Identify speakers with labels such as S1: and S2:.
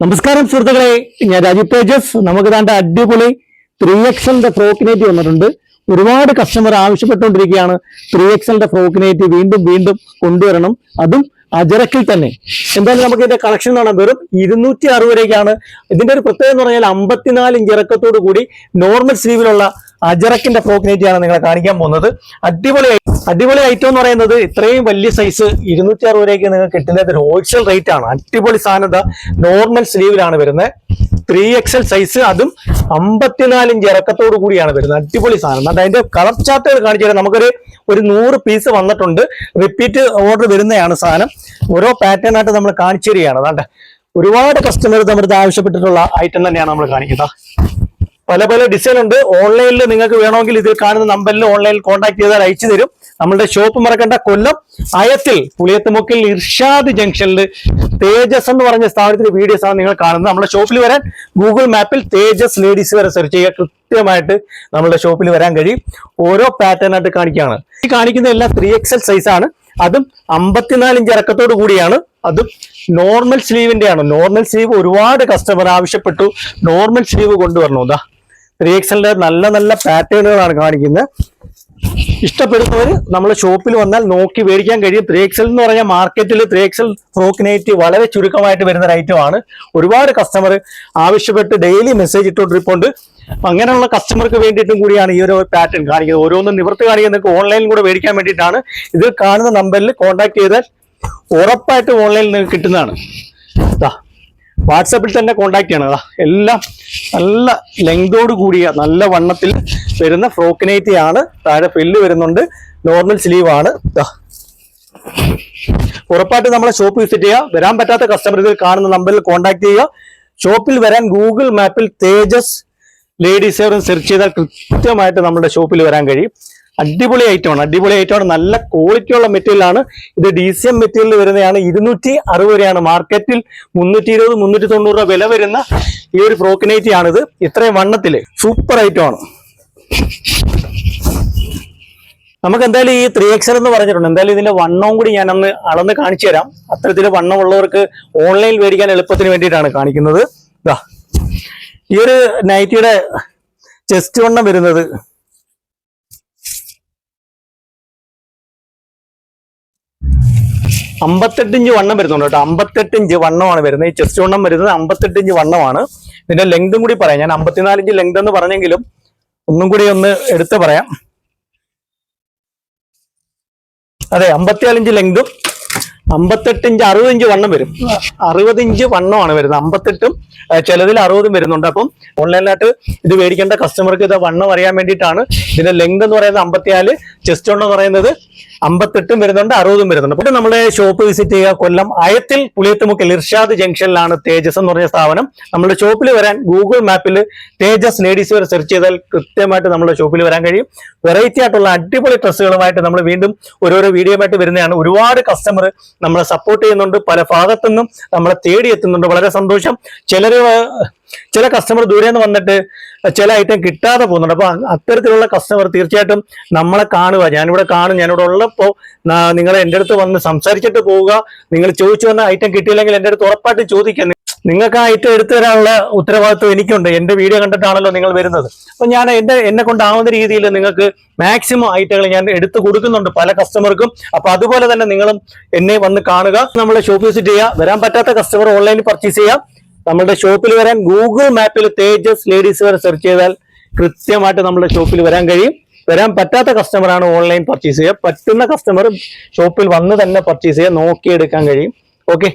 S1: നമസ്കാരം സുഹൃത്തുക്കളെ. ഞാൻ രാജീവ് തേജസ്. നമുക്ക് താണ്ട അടിപൊളി ത്രീ എക്സലിന്റെ ഫ്രോക്കിനേറ്റ് വന്നിട്ടുണ്ട്. ഒരുപാട് കസ്റ്റമർ ആവശ്യപ്പെട്ടുകൊണ്ടിരിക്കുകയാണ്. ത്രീ എക്സലിന്റെ ഫ്രോക്കിനേറ്റ് വീണ്ടും വീണ്ടും കൊണ്ടുവരണം. അതും അജറക്കിൽ തന്നെ. എന്തായാലും നമുക്ക് ഇതിന്റെ കളക്ഷൻ കാണാൻ വെറും ഇരുന്നൂറ്റി അറുപതിലേക്കാണ് ഇതിന്റെ ഒരു പ്രത്യേകത എന്ന് പറഞ്ഞാൽ അമ്പത്തിനാല് ഇഞ്ച് ഇറക്കത്തോടു കൂടി നോർമൽ സ്ലീവിലുള്ള അജറക്കിന്റെ ഫ്രോക്കിനേറ്റ് ആണ് നിങ്ങളെ കാണിക്കാൻ പോകുന്നത്. അടിപൊളി അടിപൊളി ഐറ്റം എന്ന് പറയുന്നത് ഇത്രയും വലിയ സൈസ് ഇരുന്നൂറ്റി അറുപത് രൂപയ്ക്ക് നിങ്ങൾക്ക് കിട്ടുന്നത് ഒരു ഹോൾസെയിൽ റേറ്റ് ആണ്. അടിപൊളി സാധനത നോർമൽ സ്ലീവിലാണ് വരുന്നത്. ത്രീ എക്സൽ സൈസ് അതും അമ്പത്തിനാല് ഇഞ്ച് ഇറക്കത്തോടു കൂടിയാണ് വരുന്നത്. അടിപൊളി സാധനം. അത് അതിന്റെ കളർ ചാർട്ടുകൾ കാണിച്ചു തരാം. നമുക്കൊരു ഒരു നൂറ് പീസ് വന്നിട്ടുണ്ട്. റിപ്പീറ്റ് ഓർഡർ വരുന്നതാണ് സാധനം. ഓരോ പാറ്റേൺ ആയിട്ട് നമ്മൾ കാണിച്ചു തരികയാണ്. അതാണ്ട് ഒരുപാട് കസ്റ്റമർ നമ്മുടെ ആവശ്യപ്പെട്ടിട്ടുള്ള ഐറ്റം തന്നെയാണ് നമ്മൾ കാണിക്കുന്നത്. പല പല ഡിസൈൻ ഉണ്ട്. ഓൺലൈനിൽ നിങ്ങൾക്ക് വേണമെങ്കിൽ ഇതിൽ കാണുന്ന നമ്പറിൽ ഓൺലൈനിൽ കോൺടാക്ട് ചെയ്താൽ അയച്ചു തരും. നമ്മളുടെ ഷോപ്പ് മറക്കേണ്ട കൊല്ലം അയത്തിൽ പുളിയത്തുമുക്കിൽ ഇർഷാദ് ജംഗ്ഷനിൽ തേജസ് എന്ന് പറഞ്ഞ സ്ഥാപനത്തിന്റെ വീഡിയോസ് ആണ് നിങ്ങൾ കാണുന്നത്. നമ്മുടെ ഷോപ്പിൽ വരാൻ ഗൂഗിൾ മാപ്പിൽ തേജസ് ലേഡീസ് വരെ സെർച്ച് ചെയ്യുക. കൃത്യമായിട്ട് നമ്മുടെ ഷോപ്പിൽ വരാൻ കഴിയും. ഓരോ പാറ്റേൺ ആയിട്ട് കാണിക്കുകയാണ്. ഈ കാണിക്കുന്ന എല്ലാം ത്രീ എക്സൽ സൈസ് ആണ്. അതും അമ്പത്തിനാല് ഇഞ്ച് ഇറക്കത്തോട് കൂടിയാണ്. അതും നോർമൽ സ്ലീവിന്റെ ആണ് നോർമൽ സ്ലീവ് ഒരുപാട് കസ്റ്റമർ ആവശ്യപ്പെട്ടു. നോർമൽ സ്ലീവ് കൊണ്ടുവരണോ. ഇതാ ത്രീ എക്സലിന്റെ നല്ല നല്ല പാറ്റേണുകളാണ് കാണിക്കുന്നത്. ഇഷ്ടപ്പെടുന്നവർ നമ്മൾ ഷോപ്പിൽ വന്നാൽ നോക്കി മേടിക്കാൻ കഴിയും. ത്രീ എക്സൽ എന്ന് പറഞ്ഞാൽ മാർക്കറ്റിൽ ത്രീ എക്സൽ ഫ്രോക്കിനേറ്റ് വളരെ ചുരുക്കമായിട്ട് വരുന്ന ഒരു ഐറ്റമാണ് ഒരുപാട് കസ്റ്റമർ ആവശ്യപ്പെട്ട് ഡെയിലി മെസ്സേജ് ഇട്ടോണ്ടിരിപ്പുണ്ട് അങ്ങനെയുള്ള കസ്റ്റമർക്ക് വേണ്ടിയിട്ടും കൂടിയാണ് ഈ ഒരു പാറ്റേൺ കാണിക്കുന്നത്. ഓരോന്നും നിവർത്തി കാണിക്കുന്നത് ഓൺലൈനിൽ കൂടെ മേടിക്കാൻ വേണ്ടിയിട്ടാണ്. ഇത് കാണുന്ന നമ്പറിൽ കോൺടാക്ട് ചെയ്താൽ ഉറപ്പായിട്ട് ഓൺലൈനിൽ കിട്ടുന്നതാണ്. വാട്സപ്പിൽ തന്നെ കോണ്ടാക്ട് ചെയ്യണം. എല്ലാം നല്ല ലെങ്തോട് കൂടിയ നല്ല വണ്ണത്തിൽ വരുന്ന ഫ്രോക്കിനൈറ്റി ആണ്. താഴെ ഫില്ല് വരുന്നുണ്ട്. നോർമൽ സ്ലീവ് ആണ്. ഉറപ്പായിട്ട് നമ്മളെ ഷോപ്പ് വിസിറ്റ് ചെയ്യുക വരാൻ പറ്റാത്ത കസ്റ്റമർ കാണുന്ന നമ്പറിൽ കോൺടാക്ട് ചെയ്യുക. ഷോപ്പിൽ വരാൻ ഗൂഗിൾ മാപ്പിൽ തേജസ് ലേഡീസ് സെർച്ച് ചെയ്താൽ കൃത്യമായിട്ട് നമ്മുടെ ഷോപ്പിൽ വരാൻ കഴിയും. അടിപൊളി ഐറ്റമാണ് അടിപൊളി ഐറ്റമാണ് നല്ല ക്വാളിറ്റി ഉള്ള മെറ്റീരിയൽ ആണ്. ഇത് ഡി സി എം മെറ്റീരിയൽ വരുന്നതാണ്. ഇരുന്നൂറ്റി അറുപത് രൂപയാണ്. മാർക്കറ്റിൽ മുന്നൂറ്റി ഇരുപത് മുന്നൂറ്റി തൊണ്ണൂറ് രൂപ വില വരുന്ന ഈ ഒരു ഫ്രോക്കിനൈറ്റി ആണിത്. ഇത്രയും വണ്ണത്തിൽ സൂപ്പർ ഐറ്റമാണ് നമുക്ക് എന്തായാലും ഈ ത്രീ എക്സൽ എന്ന് പറഞ്ഞിട്ടുണ്ട്. എന്തായാലും ഇതിന്റെ വണ്ണവും കൂടി ഞാൻ അന്ന് അളന്ന് കാണിച്ചു തരാം. അത്തരത്തിൽ വണ്ണമുള്ളവർക്ക് ഓൺലൈനിൽ മേടിക്കാൻ എളുപ്പത്തിന് വേണ്ടിയിട്ടാണ് കാണിക്കുന്നത്. ഈ ഒരു നൈറ്റിയുടെ ചെസ്റ്റ് വണ്ണം വരുന്നത് അമ്പത്തെട്ട് ഇഞ്ച് വണ്ണം വരുന്നുണ്ട് കേട്ടോ. അമ്പത്തെട്ട് ഇഞ്ച് വണ്ണമാണ് വരുന്നത്. ഈ ചെസ്റ്റ് വണ്ണം വരുന്നത് അമ്പത്തെട്ട് ഇഞ്ച് വണ്ണമാണ്. ഇതിന്റെ ലെങ്തും കൂടി പറയാം. ഞാൻ അമ്പത്തിനാല് ഇഞ്ച് ലെങ്ത് എന്ന് പറഞ്ഞെങ്കിലും ഒന്നും കൂടി ഒന്ന് എടുത്ത് പറയാം. അതെ അമ്പത്തിനാല് ഇഞ്ച് ലെങ്തും അമ്പത്തെട്ട് ഇഞ്ച് അറുപത് ഇഞ്ച് വണ്ണം വരും. അറുപത് ഇഞ്ച് വണ്ണമാണ് വരുന്നത്. അമ്പത്തെട്ടും ചിലതിൽ അറുപതും വരുന്നുണ്ട്. അപ്പം ഓൺലൈനായിട്ട് ഇത് മേടിക്കേണ്ട കസ്റ്റമർക്ക് ഇത് വണ്ണം അറിയാൻ വേണ്ടിയിട്ടാണ് ഇതിന്റെ ലെങ്ത് എന്ന് പറയുന്നത് അമ്പത്തിനാല് ചെസ്റ്റ് വണ്ണം എന്ന് പറയുന്നത് അമ്പത്തെട്ടും വരുന്നുണ്ട് അറുപതും വരുന്നുണ്ട്. അപ്പോൾ നമ്മുടെ ഷോപ്പ് വിസിറ്റ് ചെയ്യുക കൊല്ലം അയത്തിൽ പുളിയത്തുമുക്കിൽ ഇർഷാദ് ജംഗ്ഷനിലാണ് തേജസ് എന്ന് പറഞ്ഞ സ്ഥാപനം. നമ്മുടെ ഷോപ്പിൽ വരാൻ ഗൂഗിൾ മാപ്പിൽ തേജസ് ലേഡീസ് വരെ സെർച്ച് ചെയ്താൽ കൃത്യമായിട്ട് നമ്മുടെ ഷോപ്പിൽ വരാൻ കഴിയും. വെറൈറ്റി ആയിട്ടുള്ള അടിപൊളി ഡ്രസ്സുകളുമായിട്ട് നമ്മൾ വീണ്ടും ഓരോരോ വീഡിയോ ആയിട്ട് വരുന്നതാണ്. ഒരുപാട് കസ്റ്റമർ നമ്മളെ സപ്പോർട്ട് ചെയ്യുന്നുണ്ട്. പല ഭാഗത്തുനിന്നും നമ്മളെ തേടി എത്തുന്നുണ്ട്. വളരെ സന്തോഷം. ചിലര് ചില കസ്റ്റമർ ദൂരെ നിന്ന് വന്നിട്ട് ചില ഐറ്റം കിട്ടാതെ പോകുന്നുണ്ട്. അപ്പോൾ അത്തരത്തിലുള്ള കസ്റ്റമർ തീർച്ചയായിട്ടും നമ്മളെ കാണുക. ഞാനിവിടെ കാണും. ഞാനിവിടെ ഉള്ളപ്പോൾ നിങ്ങൾ എന്റെ അടുത്ത് വന്ന് സംസാരിച്ചിട്ട് പോവുക. നിങ്ങൾ ചോദിച്ചു വന്ന ഐറ്റം കിട്ടിയില്ലെങ്കിൽ എന്റെ അടുത്ത് ഉറപ്പായിട്ട് ചോദിക്കുക. നിങ്ങൾക്ക് ആ ഐറ്റം എടുത്തു തരാനുള്ള ഉത്തരവാദിത്വം എനിക്കുണ്ട്. എന്റെ വീഡിയോ കണ്ടിട്ടാണല്ലോ നിങ്ങൾ വരുന്നത്. അപ്പൊ ഞാൻ എന്റെ എന്നെ കൊണ്ടാവുന്ന രീതിയിൽ നിങ്ങൾക്ക് മാക്സിമം ഐറ്റങ്ങൾ ഞാൻ എടുത്തു കൊടുക്കുന്നുണ്ട് പല കസ്റ്റമർക്കും അപ്പൊ അതുപോലെ തന്നെ നിങ്ങളും എന്നെ വന്ന് കാണുക. നമ്മളെ ഷോപ്പ് വിസിറ്റ് ചെയ്യുക വരാൻ പറ്റാത്ത കസ്റ്റമർ ഓൺലൈനിൽ പർച്ചേസ് ചെയ്യാം. നമ്മുടെ ഷോപ്പിൽ വരാൻ ഗൂഗിൾ മാപ്പിൽ തേജസ് ലേഡീസ് വരെ സെർച്ച് ചെയ്താൽ കൃത്യമായിട്ട് നമ്മുടെ ഷോപ്പിൽ വരാൻ കഴിയും. വരാൻ പറ്റാത്ത കസ്റ്റമറാണ് ഓൺലൈൻ പർച്ചേസ് ചെയ്യുക പറ്റുന്ന കസ്റ്റമർ ഷോപ്പിൽ വന്ന് തന്നെ പർച്ചേസ് ചെയ്യുക നോക്കിയെടുക്കാൻ കഴിയും. ഓക്കെ